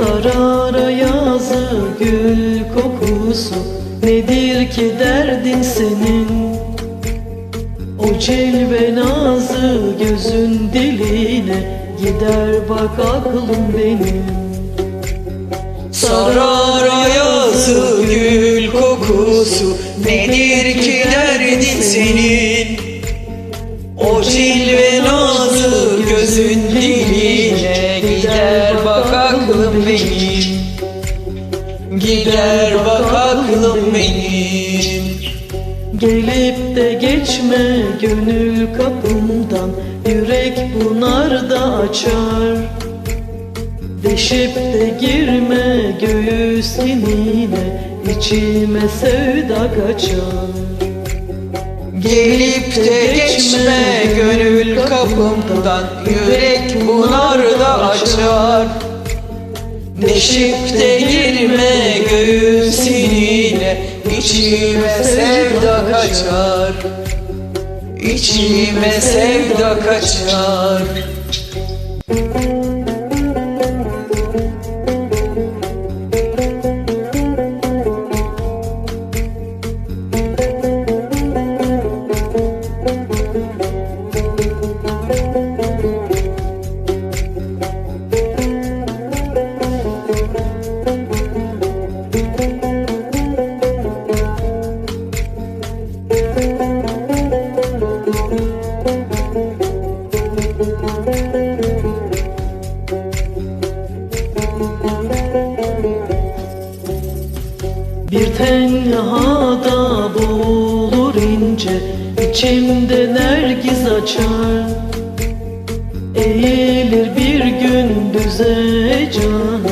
Sarara yazı gül kokusu. Nedir ki derdin senin? O cilve nazı gözün diline Gider bak aklım benim. Sarara yazı gül kokusu. Nedir ki derdin senin aklım benim Gider bak aklım benim Gelip de geçme gönül kapımdan Yürek bunar da açar. Deşip de girme göğüs inine İçime sevda kaçar. Gelip de geçme gönül kapımdan Yürek bunar da açar Deşip de girme göğsüne İçime sevda kaçar. İçime sevda kaçar içimde nergiz açar. Eğilir bir gün düze canım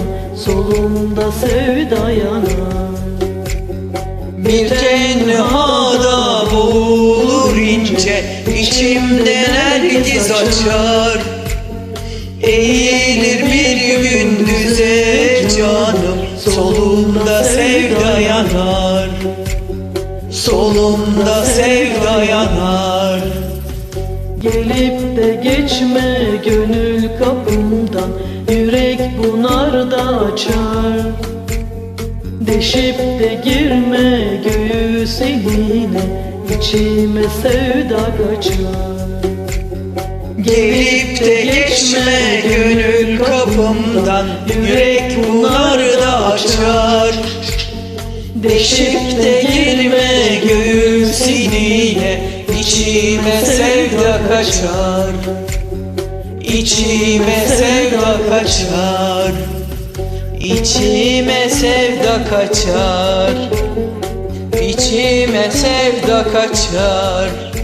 Solumda sevda yanar. Bir tenhada boğulur ince İçimde nergiz açar. Eğilir bir gündüze canım Solumda sevda yanar Solumda sevda yanar. Gelip de geçme gönül kapımdan Yürek bunar da açar. Deşip de girme göğüs eline İçime sevda kaçar. Gelip de geçme gönül kapımdan Yürek bunlar da açar. Deşip de girme göğsüne İçime sevda kaçar. İçime sevda kaçar. İçime sevda kaçar. İçime sevda kaçar